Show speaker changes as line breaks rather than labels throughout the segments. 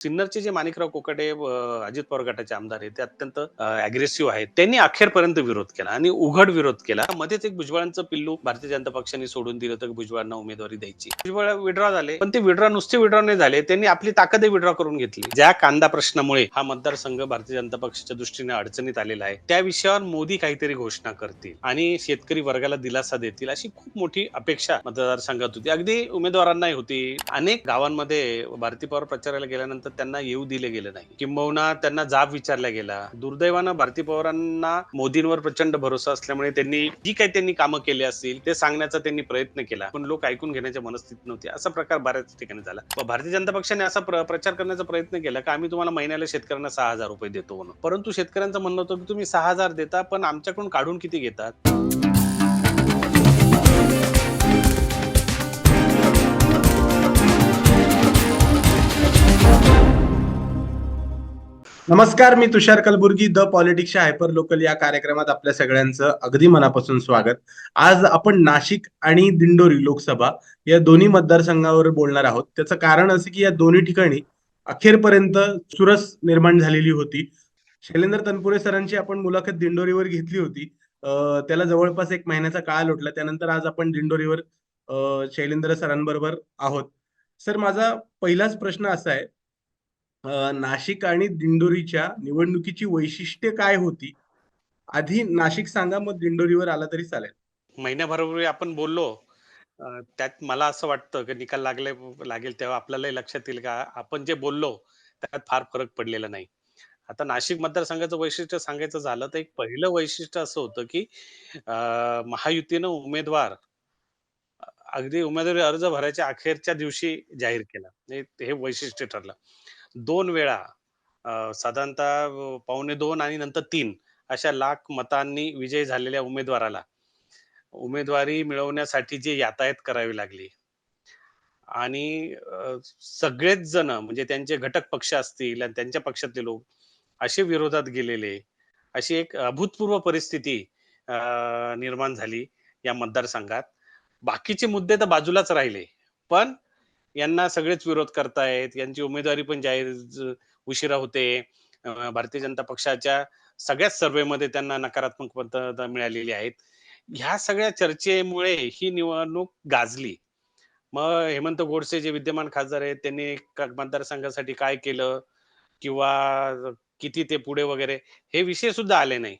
सिन्नरचे जे माणिकराव कोकाटे अजित पवार गटाचे आमदार आहेत ते अत्यंत अग्रेसिव्ह आहेत. त्यांनी अखेरपर्यंत विरोध केला आणि उघड विरोध केला. मध्येच एक भुजबळांचं पिल्लू भारतीय जनता पक्षाने सोडून दिलं तर भुजबळांना उमेदवारी द्यायची. भुजबळ विड्रॉ झाले पण ते विड्रॉ नुसते विड्रॉ नाही झाले. त्यांनी आपली ताकदही विड्रॉ करून घेतली. ज्या कांदा प्रश्नामुळे हा मतदारसंघ भारतीय जनता पक्षाच्या दृष्टीने अडचणीत आलेला आहे त्या विषयावर मोदी काहीतरी घोषणा करतील आणि शेतकरी वर्गाला दिलासा देतील अशी खूप मोठी अपेक्षा मतदारसंघात होती. अगदी उमेदवारांनाही होती. अनेक गावांमध्ये भारतीय पवार प्रचाराला गेल्यानंतर त्यांना येऊ दिले गेले नाही. किंबहुना त्यांना जाब विचारला गेला. दुर्दैवानं भारती पवारांना मोदींवर प्रचंड भरोसा असल्यामुळे त्यांनी जी काही त्यांनी कामं केली असतील ते सांगण्याचा त्यांनी प्रयत्न केला. पण लोक ऐकून घेण्याच्या मनस्थितीत नव्हते. असा प्रकार बऱ्याच ठिकाणी झाला. भारतीय जनता पक्षाने असा प्र- प्रचार करण्याचा प्रयत्न केला की आम्ही तुम्हाला महिन्याला शेतकऱ्यांना सहा हजार रुपये देतो म्हणून. परंतु शेतकऱ्यांचं म्हणणं होतं की तुम्ही सहा हजार देता पण आमच्याकडून काढून किती घेतात?
नमस्कार मी तुषार कलबुर्गी द पॉलिटिक्सच्या हायपर लोकल या कार्यक्रमात आपल्या सगळ्यांचं अगदी मनापासून स्वागत. आज आपण नाशिक आणि दिंडोरी लोकसभा या दोन्ही मतदारसंघावर बोलणार आहोत. त्याचं कारण असं की या दोन्ही ठिकाणी अखेरपर्यंत चुरस निर्माण झालेली होती. शैलेंद्र तनपुरे सरांची आपण मुलाखत दिंडोरीवर घेतली होती. त्याला जवळपास एक महिन्याचा काळ लोटला. त्यानंतर आज आपण दिंडोरीवर शैलेंद्र सरांबरोबर आहोत. सर माझा पहिलाच प्रश्न असा आहे नाशिक आणि दिंडोरीच्या निवडणुकीची वैशिष्ट्ये काय होती? आधी नाशिक सांगा मग दिंडोरीवर आला तरी चालेल.
महिन्याभरापूर्वी आपण बोललो. त्यात मला असं वाटतं की निकाल लागले लागेल तेव्हा आपल्यालाही लक्षात येईल का? आपण जे बोललो त्यात फार फरक पडलेला नाही. आता नाशिक मतदारसंघाचं वैशिष्ट्य सांगायचं झालं तर एक पहिलं वैशिष्ट्य असं होतं की महायुतीनं उमेदवार अगदी उमेदवारी अर्ज भरायच्या अखेरच्या दिवशी जाहीर केला. हे वैशिष्ट्य ठरलं. दोन वेळा साधारणतः पावणे दोन आणि नंतर तीन अशा लाख मतांनी विजय झालेल्या उमेदवाराला. उमेदवारी मिळवण्यासाठी जे यातायात करावी लागली. आणि सगळेच जण म्हणजे त्यांचे घटक पक्ष असतील आणि त्यांच्या पक्षातले लोक असे विरोधात गेलेले अशी एक अभूतपूर्व परिस्थिती निर्माण झाली या मतदारसंघात. बाकीचे मुद्दे तर बाजूलाच राहिले. पण यांना सगळेच विरोध करतायत यांची उमेदवारी पण जाहीर उशिरा होते. भारतीय जनता पक्षाच्या सगळ्याच सर्वेमध्ये त्यांना नकारात्मक मतदान मिळालेली आहेत. ह्या सगळ्या चर्चेमुळे ही निवडणूक गाजली. मग हेमंत गोडसे जे विद्यमान खासदार आहेत त्यांनी मतदारसंघासाठी काय केलं? किंवा किती ते पुढे वगैरे हे विषय सुद्धा आले नाही.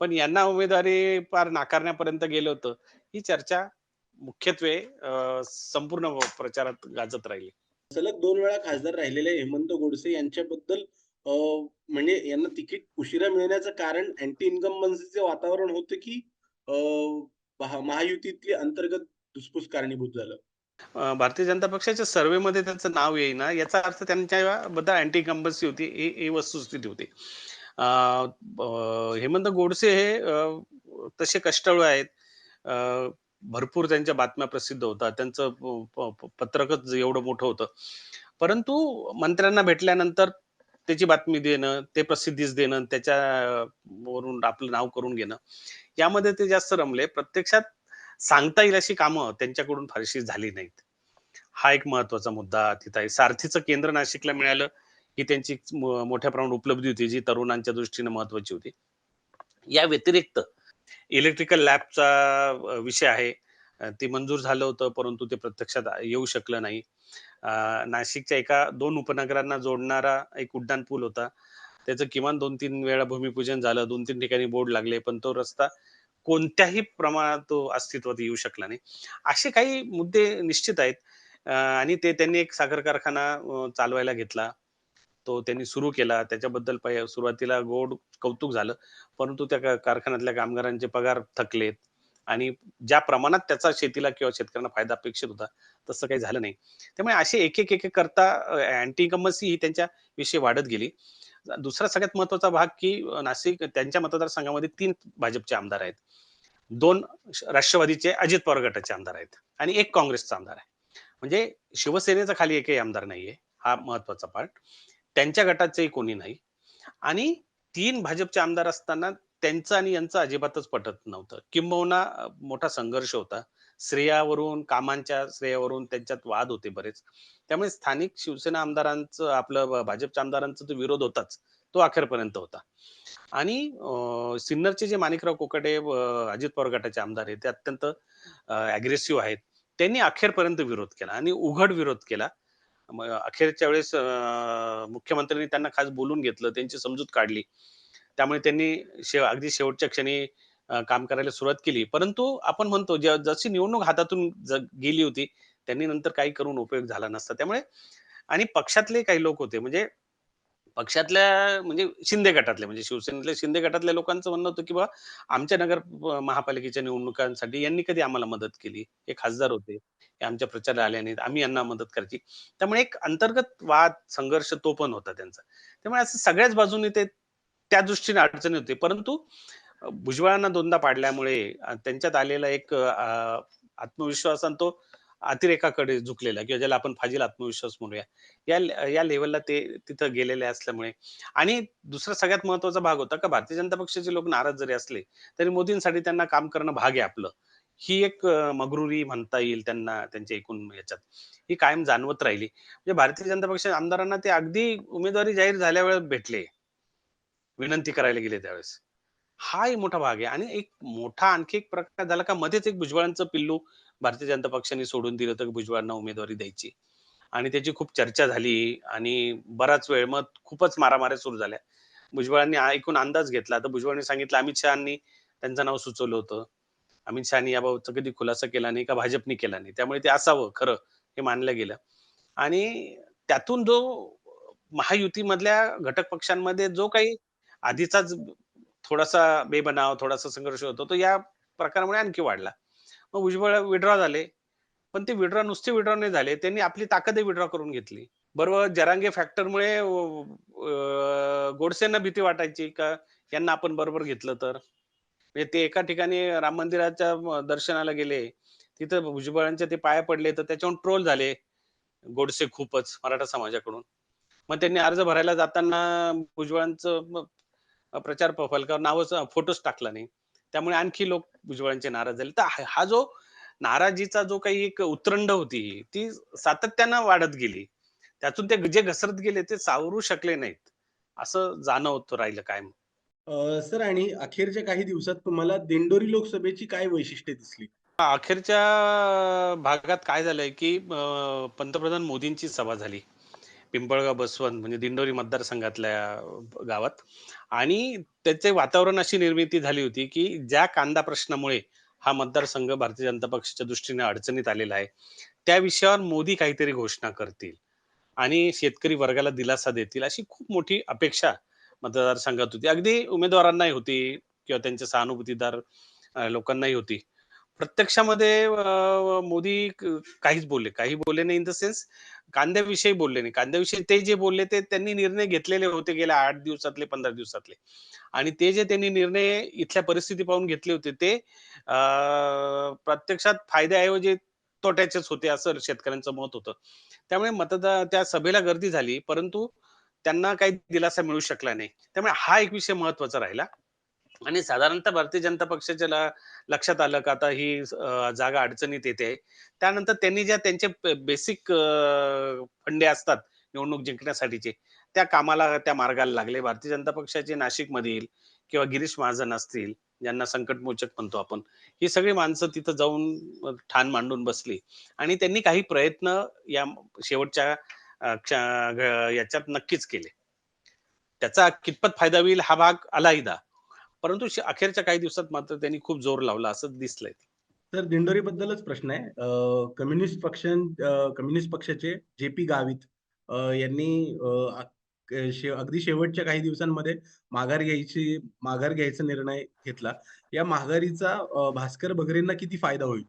पण यांना उमेदवारी पार नाकारण्यापर्यंत गेलं होतं. ही चर्चा मुख्यत्वे संपूर्ण प्रचारात गाजत राहिली.
सलग दोन वेळा खासदार राहिलेले हेमंत गोडसे यांच्याबद्दल म्हणजे यांना तिकीट उशिरा मिळण्याचं कारण अँटी इन्कम्बन्सीचे वातावरण होतं की महायुतीतली अंतर्गत धुसफूस कारणीभूत झालं?
भारतीय जनता पक्षाच्या सर्वेमध्ये त्यांचं नाव येईना. याचा अर्थ त्यांच्याबद्दल अँटी कंपल्सी होती. ही वस्तुस्थिती होती. हेमंत गोडसे हे तसे कष्टाळू आहेत. अ, भरपूर त्यांच्या बातम्या प्रसिद्ध होतात. त्यांचं प- पत्रकच एवढं मोठं होतं. परंतु मंत्र्यांना भेटल्यानंतर त्याची बातमी देणं ते प्रसिद्धीच देणं त्याच्या वरून आपलं नाव करून घेणं यामध्ये ते जास्त रमले. प्रत्यक्षात सांगता येईल अशी कामं त्यांच्याकडून फारशी झाली नाहीत. हा एक महत्त्वाचा मुद्दा तिथं आहे. सारथीचं केंद्र नाशिकला मिळालं ही त्यांची मोठ्या प्रमाणात उपलब्धी होती जी तरुणांच्या दृष्टीने महत्वाची होती. या व्यतिरिक्त इलेक्ट्रिकल लॅबचा विषय आहे. ते मंजूर झालं होतं परंतु ते प्रत्यक्षात येऊ शकलं नाही. नाशिकच्या एका दोन उपनगरांना जोडणारा एक उड्डाण पूल होता. त्याचं किमान दोन तीन वेळा भूमिपूजन झालं. दोन तीन ठिकाणी बोर्ड लागले पण तो रस्ता कोणत्याही प्रमाणात तो अस्तित्वात येऊ शकला नाही. असे काही मुद्दे निश्चित आहेत. आणि ते त्यांनी एक साखर कारखाना चालवायला घेतला. तो त्यांनी सुरू केला. त्याच्याबद्दल सुरुवातीला गोड कौतुक झालं. परंतु त्या कारखान्यातल्या कामगारांचे पगार थकलेत. आणि ज्या प्रमाणात त्याचा शेतीला किंवा शेतकऱ्यांना फायदा अपेक्षित होता तसं काही झालं नाही. त्यामुळे असे एक एक एक करता अँटी इन्कम्बन्सी ही त्यांच्या विषयी वाढत गेली. दुसरा सगळ्यात महत्त्वाचा भाग की नाशिक त्यांच्या मतदारसंघामध्ये तीन भाजपचे आमदार आहेत. दोन राष्ट्रवादीचे अजित पवार गटाचे आमदार आहेत आणि एक काँग्रेसचा आमदार आहे. म्हणजे शिवसेनेचा खाली एकही आमदार नाहीये. हा महत्त्वाचा पार्ट त्यांच्या गटाचेही कोणी नाही आणि तीन भाजपचे आमदार असताना त्यांचं आणि यांचं अजिबातच पटत नव्हतं किंबहुना मोठा संघर्ष होता श्रेयावरून, कामांच्या श्रेयावरून त्यांच्यात वाद होते बरेच. त्यामुळे स्थानिक शिवसेना आमदारांचं आपलं भाजपच्या आमदारांचा तो विरोध होताच, तो अखेरपर्यंत होता. आणि सिन्नरचे जे माणिकराव कोकडे अजित पवार गटाचे आमदार आहेत, ते अत्यंत अग्रेसिव्ह आहेत. त्यांनी अखेरपर्यंत विरोध केला आणि उघड विरोध केला. मग अखेरच्या वेळेस मुख्यमंत्र्यांनी त्यांना खास बोलून घेतलं, त्यांची समजूत काढली. त्यामुळे त्यांनी शे अगदी शेवटच्या क्षणी काम करायला सुरुवात केली. परंतु आपण म्हणतो ज्या जशी निवडणूक हातातून गेली होती, त्यांनी नंतर काही करून उपयोग झाला नसता. त्यामुळे आणि पक्षातले काही लोक होते म्हणजे पक्षातल्या म्हणजे शिंदे गटातल्या म्हणजे शिवसेनेतल्या शिंदे गटातल्या लोकांचं म्हणणं होतं, की बा आमच्या नगर महापालिकेच्या निवडणुकांसाठी यांनी कधी आम्हाला मदत केली. हे खासदार होते. हे आमच्या प्रचाराला आले नाहीत. आम्ही यांना मदत करायची. त्यामुळे एक अंतर्गत वाद, संघर्ष तो पण होता त्यांचा. त्यामुळे असं सगळ्याच बाजूने ते त्या दृष्टीने अडचणी होती. परंतु भुजबळांना दोनदा पाडल्यामुळे त्यांच्यात आलेला एक आत्मविश्वास आणि तो अतिरेकाकडे झुकलेला किंवा ज्याला आपण फाजील आत्मविश्वास म्हणूया. या या लेवलला ते तिथं गेलेले असल्यामुळे आणि दुसरा सगळ्यात महत्त्वाचा भाग होता का भारतीय जनता पक्षाचे लोक नाराज जरी असले, तरी मोदींसाठी त्यांना काम करणं भाग आहे आपलं. ही एक मगरुरी म्हणता येईल त्यांना त्यांच्या एकूण याच्यात ही कायम जाणवत राहिली. म्हणजे भारतीय जनता पक्षाच्या आमदारांना ते अगदी उमेदवारी जाहीर झाल्यावेळेस भेटले. विनंती करायला गेले त्यावेळेस. हा एक मोठा भाग आहे आणि एक मोठा आणखी एक प्रकार झाला का मध्येच एक भुजबळांचं पिल्लू भारतीय जनता पक्षाने सोडून दिलं होतं, भुजबळांना उमेदवारी द्यायची. आणि त्याची खूप चर्चा झाली आणि बराच वेळ मग खूपच मारामाऱ्या सुरू झाल्या. भुजबळांनी ऐकून अंदाज घेतला. तर भुजबळांनी सांगितलं, अमित शहांनी त्यांचं नाव सुचवलं होतं. अमित शहानी याबाबतचा कधी खुलासा केला नाही का भाजपने केला नाही. त्यामुळे ते असावं खरं हे मानलं गेलं. आणि त्यातून जो महायुतीमधल्या घटक पक्षांमध्ये जो काही आधीचाच थोडासा बेबनाव, थोडासा संघर्ष होतो, तो या प्रकारामुळे आणखी वाढला. मग भुजबळ विड्रॉ झाले. पण ते विड्रॉ नुसते विड्रॉ नाही झाले. त्यांनी आपली ताकदही विथड्रॉ करून घेतली. बरोबर जरांगे फॅक्टरमुळे गोडसेंना भीती वाटायची का यांना आपण बरोबर घेतलं तर. म्हणजे ते एका ठिकाणी राम मंदिराच्या दर्शनाला गेले. तिथं भुजबळांच्या ते पाया पडले, तर त्याच्यावर ट्रोल झाले. गोडसे खूपच मराठा समाजाकडून. मग त्यांनी अर्ज भरायला जाताना भुजबळांचं प्रचार फलकावर नावच फोटोच टाकला नाही. त्यामुळे आणखी लोक भुजबळांचे नाराज झाले. तर हा जो नाराजीचा जो काही एक उतरंड होती, ती सातत्यानं वाढत गेली. त्यातून ते जे घसरत गेले ते सावरू शकले नाहीत. असं जाणवत राहिलं कायम.
अ, सर आणि अखेरच्या काही दिवसात तुम्हाला दिंडोरी लोकसभेची काय वैशिष्ट्ये दिसली?
अखेरच्या भागात काय झालंय, की पंतप्रधान मोदींची सभा झाली. पिंपळगाव बसवंत म्हणजे दिंडोरी मतदारसंघातल्या गावात आणि त्याचे वातावरण अशी निर्मिती झाली होती, की ज्या कांदा प्रश्नामुळे हा मतदारसंघ भारतीय जनता पक्षाच्या दृष्टीने अडचणीत आलेला आहे. त्या विषयावर मोदी काहीतरी घोषणा करतील आणि शेतकरी वर्गाला दिलासा देतील, अशी खूप मोठी अपेक्षा मतदारसंघात होती. अगदी उमेदवारांनाही होती किंवा त्यांच्या सहानुभूतीदार लोकांनाही होती. प्रत्यक्षामध्ये मोदी काहीच बोलले. काही बोलले नाही इन द सेन्स कांद्याविषयी बोलले नाही. कांद्याविषयी ते जे बोलले ते त्यांनी निर्णय घेतलेले होते गेल्या आठ दिवसातले, 15 दिवसातले. आणि ते जे त्यांनी निर्णय इथल्या परिस्थिती पाहून घेतले होते ते प्रत्यक्षात फायद्याऐवजी तोट्याचेच होते असं शेतकऱ्यांचं मत होतं. त्यामुळे मतदा त्या सभेला गर्दी झाली, परंतु त्यांना काही दिलासा मिळू शकला नाही. त्यामुळे हा एक विषय महत्त्वाचा राहिला. आणि साधारणतः भारतीय जनता पक्षाच्या लक्षात आलं का आता ही जागा अडचणीत येते. त्यानंतर त्यांनी ज्या त्यांचे बेसिक फंडे असतात निवडणूक जिंकण्यासाठीचे, त्या कामाला त्या मार्गाला लागले. भारतीय जनता पक्षाचे नाशिकमधील किंवा गिरीश महाजन असतील, ज्यांना संकटमोचक म्हणतो आपण. ही सगळी माणसं तिथं जाऊन ठाण मांडून बसली आणि त्यांनी काही प्रयत्न या शेवटच्या याच्यात नक्कीच केले. त्याचा कितपत फायदा होईल हा भाग अलाहिदा परंतु अखेरच्या काही दिवसात मात्र त्यांनी खूप जोर लावला असं दिसलंय.
तर दिंडोरीबद्दलच प्रश्न आहे. कम्युनिस्ट पक्ष कम्युनिस्ट पक्षाचे जे-पी गावित अ, यांनी शे अगदी शेवटच्या काही दिवसांमध्ये माघार घ्यायची माघार घ्यायचा निर्णय घेतला. या माघारीचा भास्कर बगरेंना किती फायदा होईल?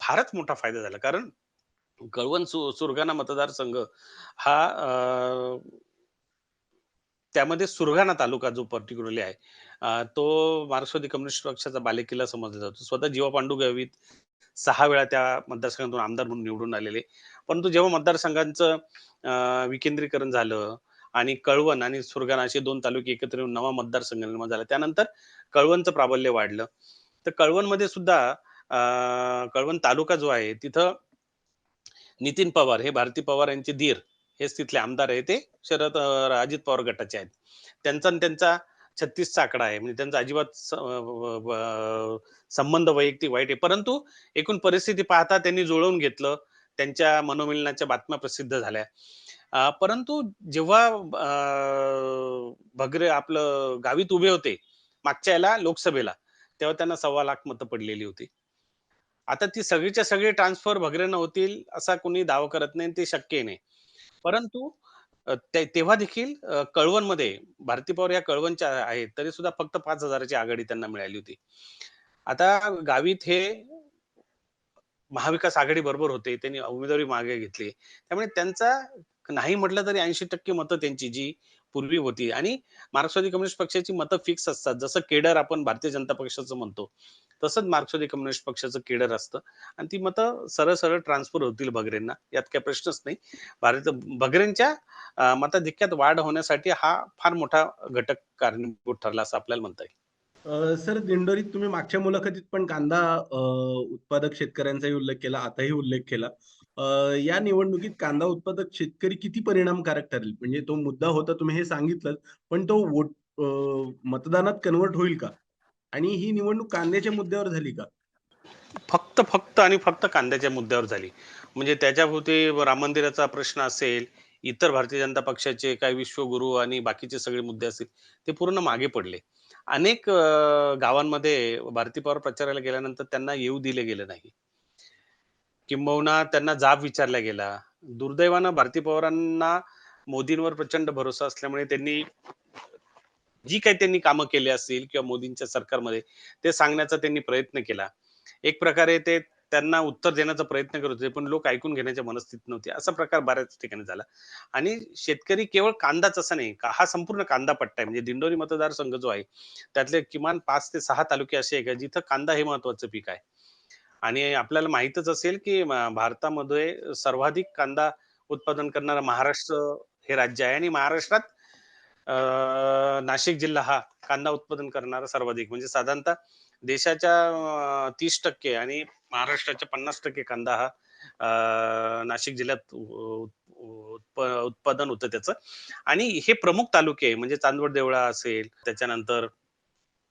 फारच मोठा फायदा झाला. कारण कळवण सु सुरगाणा मतदारसंघ हा त्यामध्ये सुरगाणा तालुका जो पर्टिक्युलरली आहे, तो मार्क्सवादी कम्युनिस्ट पक्षाचा बालेकिल्ला समजला जातो. स्वतः जीवा पांडू गावित 6 वेळा त्या मतदारसंघातून आमदार म्हणून निवडून आलेले. परंतु जेव्हा मतदारसंघांचं विकेंद्रीकरण झालं आणि कळवण आणि सुरगाणा असे दोन तालुके एकत्र येऊन नवा मतदारसंघ निर्माण झाला. त्यानंतर कळवणचं प्राबल्य वाढलं. तर कळवणमध्ये सुद्धा कळवण तालुका जो आहे तिथं नितीन पवार हे भारती पवार यांचे धीर हेच तिथले आमदार आहे ते. शरद अजित पवार गटाचे आहेत. त्यांचा आणि त्यांचा छत्तीसचा आकडा आहे. म्हणजे त्यांचा अजिबात संबंध वैयक्तिक वाईट आहे. परंतु एकूण परिस्थिती पाहता त्यांनी जुळवून घेतलं. त्यांच्या मनोमिलनाच्या बातम्या प्रसिद्ध झाल्या. परंतु जेव्हा भगरे आपलं गावीत उभे होते मागच्या याला लोकसभेला तेव्हा त्यांना सव्वा लाख मतं पडलेली होती. आता ती सगळीच्या सगळी ट्रान्सफर भगरेनं होतील असा कोणी दावा करत नाही आणि ते शक्य नाही. परंतु तेव्हा देखील कळवणमध्ये भारती पवार या कळवणच्या आहेत तरी सुद्धा फक्त पाच हजाराची आघाडी त्यांना मिळाली होती. आता गावीत हे महाविकास आघाडी बरोबर होते त्यांनी उमेदवारी मागे घेतली. त्यामुळे त्यांचा नाही म्हटलं तरी ऐंशी टक्के मतं त्यांची जी पूर्वी होती. आणि मार्क्सवादी कम्युनिस्ट पक्षाची मतं फिक्स असतात. जसं केडर आपण भारतीय जनता पक्षाचं म्हणतो तसंच मार्क्सवादी कम्युनिस्ट पक्षाचं केडर असतं. आणि ती मतं सरळ सरळ ट्रान्सफर होतील बगरेंना यात काही प्रश्नच नाही. भारत बगरेंच्या मताधिक्यात वाढ होण्यासाठी हा फार मोठा घटक कारणीभूत ठरला असं आपल्याला म्हणता येईल.
सर दिंडोरीत तुम्ही मागच्या मुलाखतीत पण कांदा उत्पादक शेतकऱ्यांचाही उल्लेख केला आताही उल्लेख केला. या निवडणुकीत कांदा उत्पादक शेतकरी किती परिणामकारक ठरेल? म्हणजे तो मुद्दा होता तुम्ही हे सांगितलं पण तो वोट मतदानात कन्वर्ट होईल का? आणि ही निवडणूक कांद्याच्या मुद्द्यावर झाली का?
फक्त फक्त आणि फक्त कांद्याच्या मुद्द्यावर झाली. म्हणजे त्याच्याभोवती राम मंदिराचा प्रश्न असेल इतर भारतीय जनता पक्षाचे काही विश्वगुरु आणि बाकीचे सगळे मुद्दे असतील ते पूर्ण मागे पडले. अनेक गावांमध्ये भारती पवार प्रचाराला गेल्यानंतर त्यांना येऊ दिले गेले नाही. किंबहुना त्यांना जाब विचारला गेला. दुर्दैवानं भारती पवारांना मोदींवर प्रचंड भरोसा असल्यामुळे त्यांनी जी काही त्यांनी कामं केली असतील किंवा मोदींच्या सरकारमध्ये ते सांगण्याचा त्यांनी प्रयत्न केला. एक प्रकारे ते त्यांना उत्तर देण्याचा प्रयत्न करत होते पण लोक ऐकून घेण्याच्या मनस्थितीत नव्हते. असा प्रकार बऱ्याच ठिकाणी झाला. आणि शेतकरी केवळ कांदाच असा नाही का हा संपूर्ण कांदा पट्टा आहे. म्हणजे दिंडोरी मतदारसंघ जो आहे त्यातले किमान पाच ते सहा तालुके असे आहे का जिथं कांदा हे महत्वाचं पीक आहे. आणि आपल्याला माहीतच असेल की भारतामध्ये सर्वाधिक कांदा उत्पादन करणारा महाराष्ट्र हे राज्य आहे. आणि महाराष्ट्रात नाशिक जिल्हा हा कांदा उत्पादन करणारा सर्वाधिक. म्हणजे साधारणतः देशाच्या तीस टक्के आणि महाराष्ट्राच्या पन्नास टक्के कांदा हा नाशिक जिल्ह्यात उत्प- उत्पादन होतं त्याचं. आणि हे प्रमुख तालुके आहे, म्हणजे चांदवड देवळा असेल त्याच्यानंतर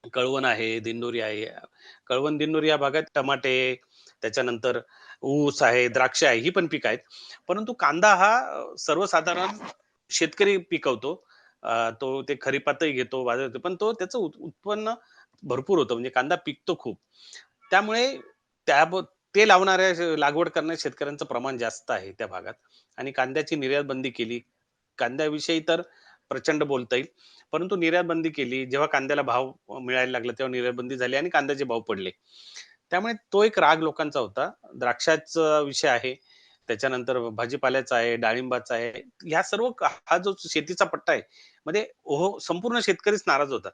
कळवण आहे दिंडोरी आहे. कळवण दिंडोरी या भागात टमाटे त्याच्यानंतर ऊस आहे द्राक्ष आहे ही पण पीक आहेत. परंतु कांदा हा सर्वसाधारण शेतकरी पिकवतो. तो ते खरीपातही घेतो बाजारात पण तो त्याचं उत्पन्न भरपूर होतं. म्हणजे कांदा पिकतो खूप. त्यामुळे त्या ते लावणाऱ्या लागवड करणाऱ्या शेतकऱ्यांचं प्रमाण जास्त आहे त्या भागात. आणि कांद्याची निर्यात बंदी केली. कांद्याविषयी तर प्रचंड बोलता येईल. परंतु निर्यात बंदी केली जेव्हा कांद्याला भाव मिळायला लागला तेव्हा निर्यात बंदी झाली आणि कांद्याचे भाव पडले. त्यामुळे तो एक राग लोकांचा होता. द्राक्षाचा विषय आहे. त्याच्यानंतर भाजीपाल्याचा आहे डाळिंबाचा आहे. ह्या सर्व हा जो शेतीचा पट्टा आहे म्हणजे मध्ये हो संपूर्ण शेतकरीच नाराज होता.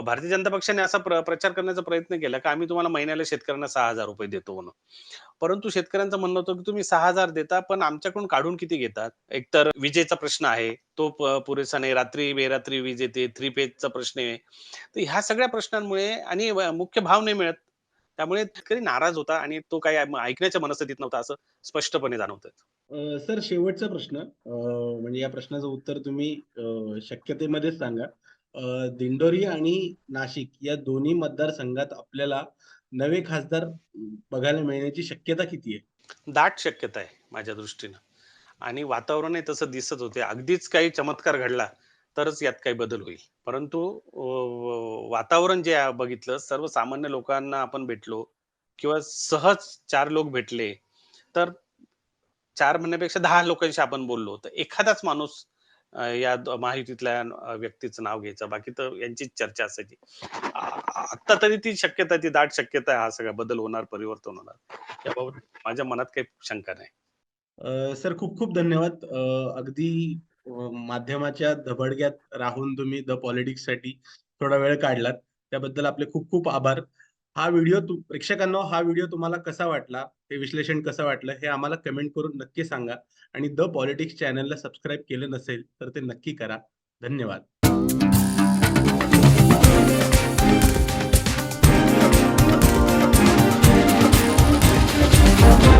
भारतीय जनता पक्षाने असा प्र- प्रचार करण्याचा प्रयत्न केला की आम्ही तुम्हाला महिन्याला शेतकऱ्यांना सहा हजार रुपये देतो म्हणून. परंतु शेतकऱ्यांचं म्हणणं होतं की तुम्ही सहा हजार देता पण आमच्याकडून काढून किती घेतात? एकतर विजेचा प्रश्न आहे तो पुरेसा नाही रात्री बेरात्री वीज येते थ्री पेजचा प्रश्न आहे. तर ह्या सगळ्या प्रश्नांमुळे आणि मुख्य भाव नाही मिळत. त्यामुळे शेतकरी नाराज होता आणि तो काही ऐकण्याच्या मनस्थितीत नव्हता असं स्पष्टपणे जाणवत
सर शेवटचा प्रश्न. म्हणजे या प्रश्नाचं उत्तर तुम्ही शक्यतेमध्येच सांगा. दिंडोरी आणि नाशिक या दोन्ही मतदारसंघात आपल्याला नवे खासदार बघायला मिळण्याची शक्यता किती आहे?
दाट शक्यता आहे माझ्या दृष्टीनं. आणि वातावरणही तसं दिसत होते. अगदीच काही चमत्कार घडला तरच यात काही बदल होईल. परंतु वातावरण जे बघितलं सर्वसामान्य लोकांना आपण भेटलो किंवा सहज चार लोक भेटले तर चार म्हणण्यापेक्षा दहा लोकांशी आपण बोललो तर एखादाच माणूस या महायुतीतल्या व्यक्तीचं नाव घ्यायचं. बाकी तर यांचीच चर्चा असायची. आता तरी ती शक्यता ती दाट शक्यता हा सगळा बदल होणार परिवर्तन होणार. याबाबत माझ्या मनात काही शंका नाही.
सर खूप खूप धन्यवाद. अगदी माध्यमाच्या धबडग्यात राहून तुम्ही द पॉलिटिक्ससाठी थोडा वेळ काढलात. त्याबद्दल आपले खूप खूप आभार. हा व्हिडिओ प्रेक्षकांना हा व्हिडिओ तुम्हाला कसा वाटला? हे विश्लेषण कसं वाटलं? हे आम्हाला कमेंट करून नक्की सांगा. आणि द पॉलिटिक्स चॅनलला सबस्क्राईब केलं नसेल तर ते नक्की करा. धन्यवाद.
Thank